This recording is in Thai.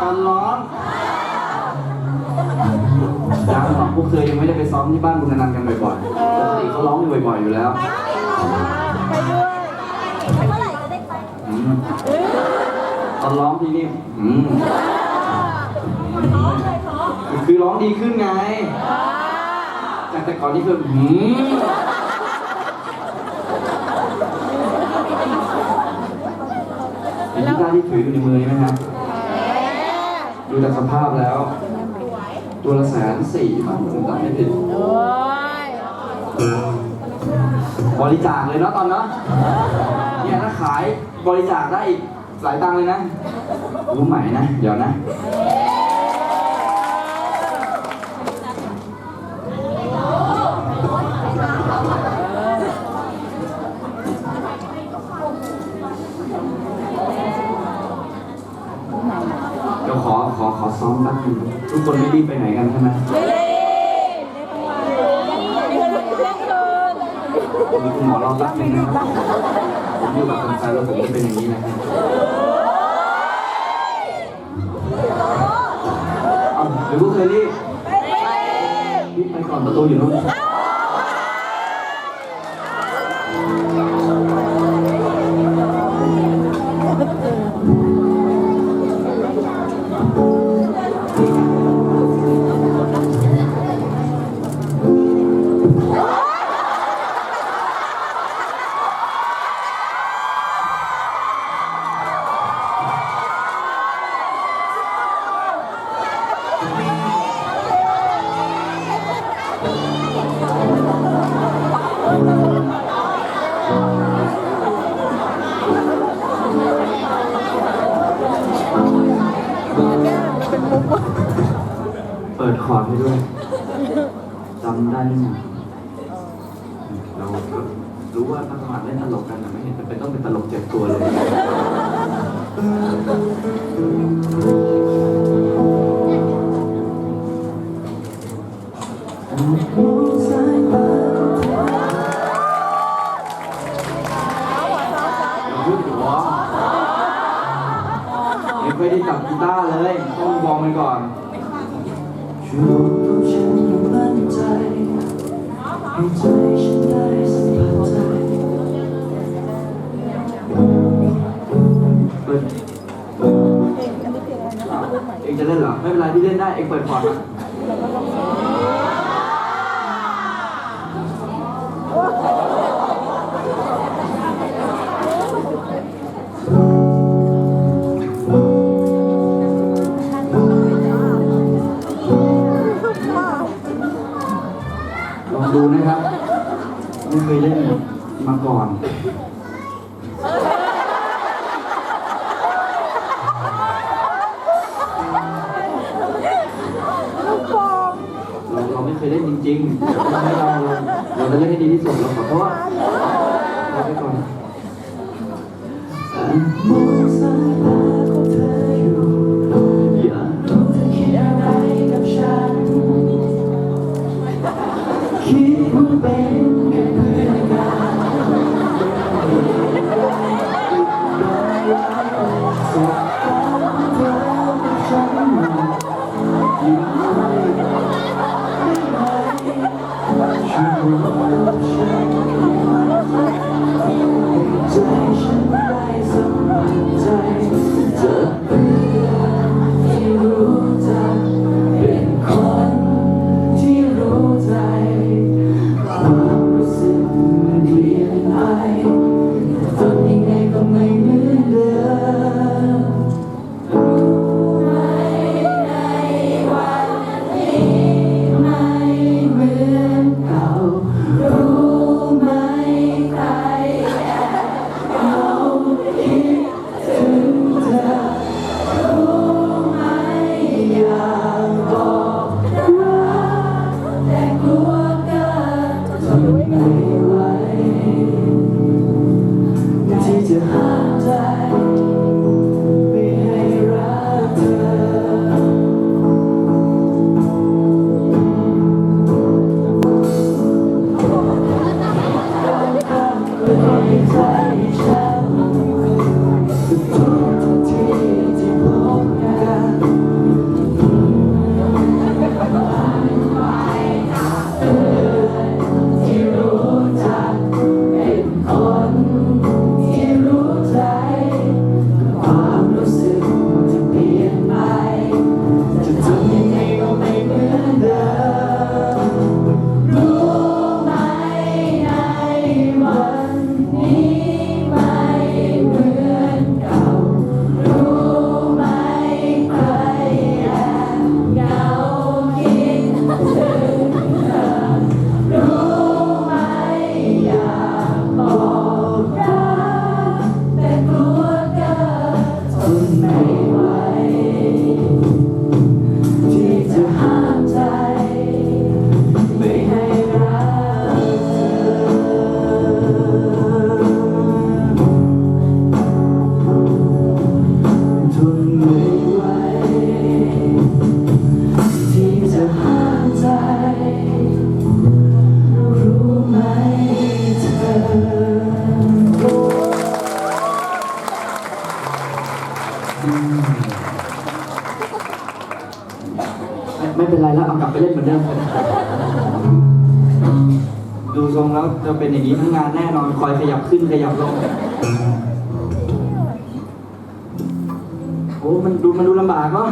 ตอนร้องยังหรอกพวกเธอยังไม่ได้ไปซ้อมที่บ้านบุญนันท์กันบ่อยๆปกติเขาร้องอยู่บ่อยๆอยู่แล้วไปด้วยอืมตอนร้องพี่นี่อืมคือร้องดีขึ้นไง จากแต่ก่อนที่คือหืมเห็นกีตาร์ ที่ถืออยู่ในมือนี่ไหมครับดูจากสภาพแล้ว ตัวละแสนสี่มั้งผมจำไม่ผิดบริจาคเลยเนาะตอนเนาะเนี่ยถ้าขายบริจาคได้อีกหลายตังค์เลยนะ รู้ไหมนะ เดี๋ยวนะ ขอขอซ้อมแป๊บนึงทุกคนไม่รีบไปไหนกันใช่ไหมไม่ได้มีเงินเที่ยงคืนมีคุณหมอรอรับนึงนะครับผมอยู่กับคนไทยแล้วผมจะเป็นอย่างนี้นะครับเอาเดี๋ยวพวกเธอรีบรีบไปก่อนประตูอยู่นู้น อร์ดให้ด้วยจำได้ไหมเนี่ยเรารู้ว่านักสมัครเล่นตลกกันแต่ไม่เห็นจำเป็นต้องเป็นตลกเจ็บตัวเลยพูดอยู่วะยังไม่ได้จับกีตาร์เลย ต้องวอร์มมันก่อน เองจะเล่นเหรอ ไม่เป็นไรพี่เล่นได้ เองเปิดพอร์ตมา ม่เคยเล่นมาก่อนลูกโป่งเราเราไม่เคยเล่นจริงๆแต่ว่าให้เราเราจะเล่นให้ดีที่สุดเราขอโทษเราไปก่อนมองสายตาของเธออยู่อยากรู้เธอคิดอะไรกับฉัน คิดว่าเป็น away. ดูทรงแล้วจะเป็นอย่างนี้ทั้งงานแน่นอนคอยขยับขึ้นขยับลงโอ้มันดูมันดูลำบากเนาะ